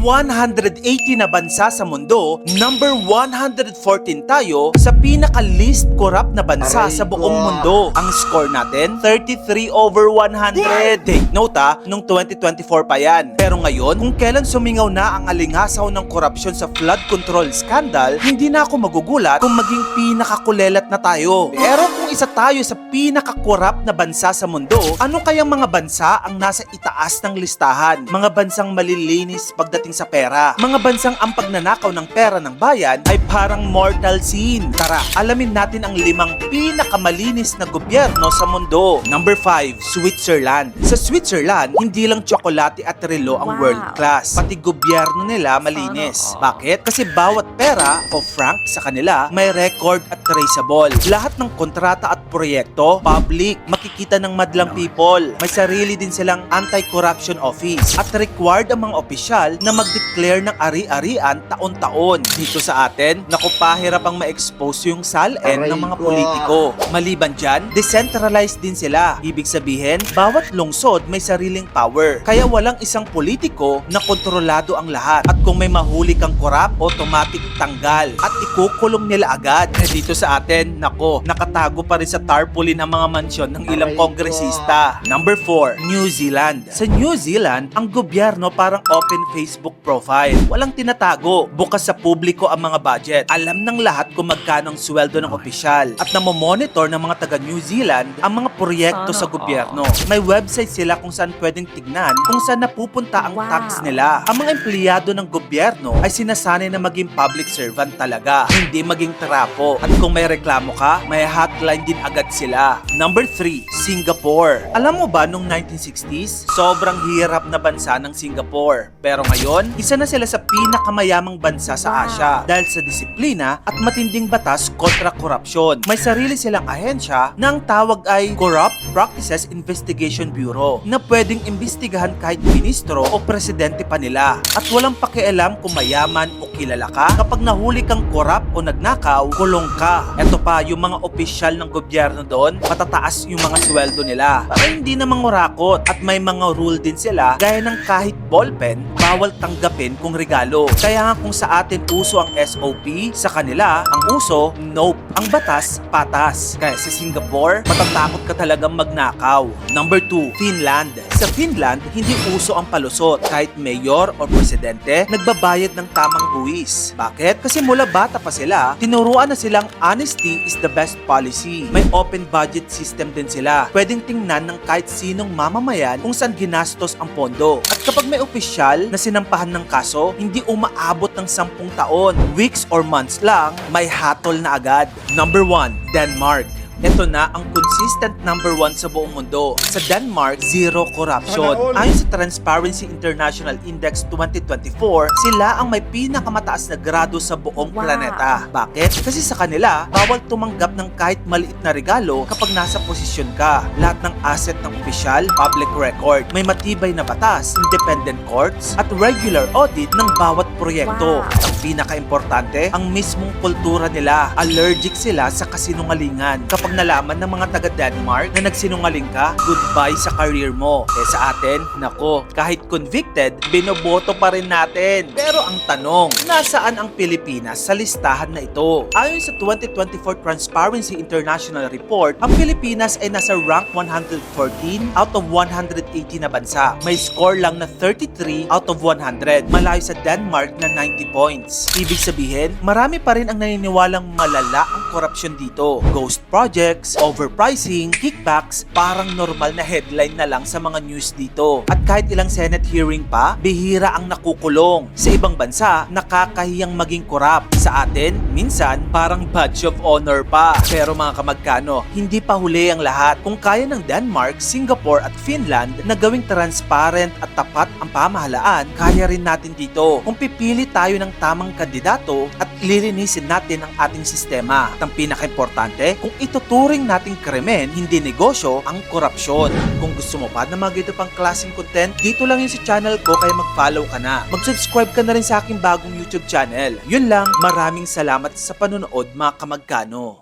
180 na bansa sa mundo, number 114 tayo sa pinaka-least corrupt na bansa Aray sa buong ko. mundo. Ang score natin, 33 over 100. Take note ha, nung 2024 pa yan. Pero ngayon, kung kailan sumingaw na ang alingasaw ng korupsyon sa flood control scandal, hindi na ako magugulat kung maging pinakakulelat na tayo. Pero kung isa tayo sa pinaka-corrupt na bansa sa mundo, ano kayang mga bansa ang nasa itaas ng listahan? Mga bansang malilinis pagdating sa pera. Mga bansang ang pagnanakaw ng pera ng bayan ay parang mortal sin. Tara, alamin natin ang limang pinakamalinis na gobyerno sa mundo. Number 5, Switzerland. Sa Switzerland, hindi lang tsokolate at relo ang Wow. world class. Pati gobyerno nila malinis. Bakit? Kasi bawat pera o franc sa kanila may record at traceable. Lahat ng kontrata at proyekto, public, makikita ng madlang people. May sarili din silang anti-corruption office at required ang mga opisyal na mag-declare ng ari-arian taon-taon. Dito sa atin, naku pahirap ang ma-expose yung salen ng mga ko. politiko. Maliban dyan, decentralized din sila. Ibig sabihin, bawat lungsod may sariling power. Kaya walang isang politiko na kontrolado ang lahat. At kung may mahuli kang korap, automatic tanggal. At ikukulong nila agad. Eh dito sa atin, nako, nakatago pa rin sa tarpaulin ang mga mansyon ng ilang kongresista. Number 4, New Zealand. Sa New Zealand, ang gobyerno parang open Facebook profile. Walang tinatago. Bukas sa publiko ang mga budget. Alam ng lahat kung magkano ang sweldo ng opisyal. At namomonitor ng mga taga New Zealand ang mga proyekto sa gobyerno. May website sila kung saan pwedeng tignan kung saan napupunta ang Wow. tax nila. Ang mga empleyado ng gobyerno ay sinasanay na maging public servant talaga, hindi maging trapo. At kung may reklamo ka, may hotline din agad sila. Number 3, Singapore. Alam mo ba nung 1960s, sobrang hirap na bansa ng Singapore. Pero ngayon, isa na sila sa pinakamayamang bansa sa. Asia dahil sa disiplina at matinding batas kontra korupsyon. May sarili silang ahensya na ang tawag ay Corrupt Practices Investigation Bureau na pwedeng imbestigahan kahit ministro o presidente pa nila. At walang pakialam kung mayaman o kilala ka. Kapag nahuli kang korap o nagnakaw, kulong ka. Ito pa, yung mga opisyal ng gobyerno doon, matataas yung mga sweldo nila. Para hindi na mangurakot. At may mga rule din sila, gaya ng kahit ballpen, bawal tanggapin kung regalo. Kaya nga kung sa atin uso ang SOP, sa kanila, ang uso, nope. Ang batas, patas. Kaya sa Singapore, matatakot ka talagang magnakaw. Number 2, Finland. Sa Finland, hindi uso ang palusot. Kahit mayor o presidente, nagbabayad ng tamang buwis. Bakit? Kasi mula bata pa sila, tinuruan na silang honesty is the best policy. May open budget system din sila. Pwedeng tingnan ng kahit sinong mamamayan kung saan ginastos ang pondo. At kapag may opisyal na sinampahan ng kaso, hindi umaabot ng 10 taon. Weeks or months lang, may hatol na agad. Number 1, Denmark. Ito na ang consistent number one sa buong mundo. Sa Denmark, zero corruption. Ayon sa Transparency International Index 2024, sila ang may pinakamataas na grado sa buong Wow. planeta. Bakit? Kasi sa kanila, bawal tumanggap ng kahit maliit na regalo kapag nasa posisyon ka. Lahat ng asset ng opisyal, public record. May matibay na batas, independent courts, at regular audit ng bawat proyekto. Wow. At ang pinaka-importante, ang mismong kultura nila. Allergic sila sa kasinungalingan. Kapag nalaman ng mga taga-Denmark na nagsinungaling ka, goodbye sa career mo. Eh sa atin, nako, kahit convicted, binoboto pa rin natin. Pero ang tanong, nasaan ang Pilipinas sa listahan na ito? Ayon sa 2024 Transparency International Report, ang Pilipinas ay nasa rank 114 out of 180 na bansa. May score lang na 33 out of 100. Malayo sa Denmark na 90 points. Ibig sabihin, marami pa rin ang naniniwalang malala ang korupsyon dito. Ghost projects, overpricing, kickbacks, parang normal na headline na lang sa mga news dito. At kahit ilang Senate hearing pa, bihira ang nakukulong. Sa ibang bansa, nakakahiyang maging korap. Sa atin, minsan, parang badge of honor pa. Pero mga kamagkano, hindi pa huli ang lahat. Kung kaya ng Denmark, Singapore at Finland na gawing transparent at tapat ang pamahalaan, kaya rin natin dito. Kung pipili tayo ng tamang kandidato at lilinisin natin ang ating sistema. At ang pinaka-importante, kung ituturing nating krimen, hindi negosyo, ang korupsyon. Kung gusto mo pa na mga ganito pang klaseng content, dito lang yun sa channel ko kaya mag-follow ka na. Mag-subscribe ka na rin sa aking bagong YouTube channel. Yun lang, maraming salamat sa panonood mga kamagkano.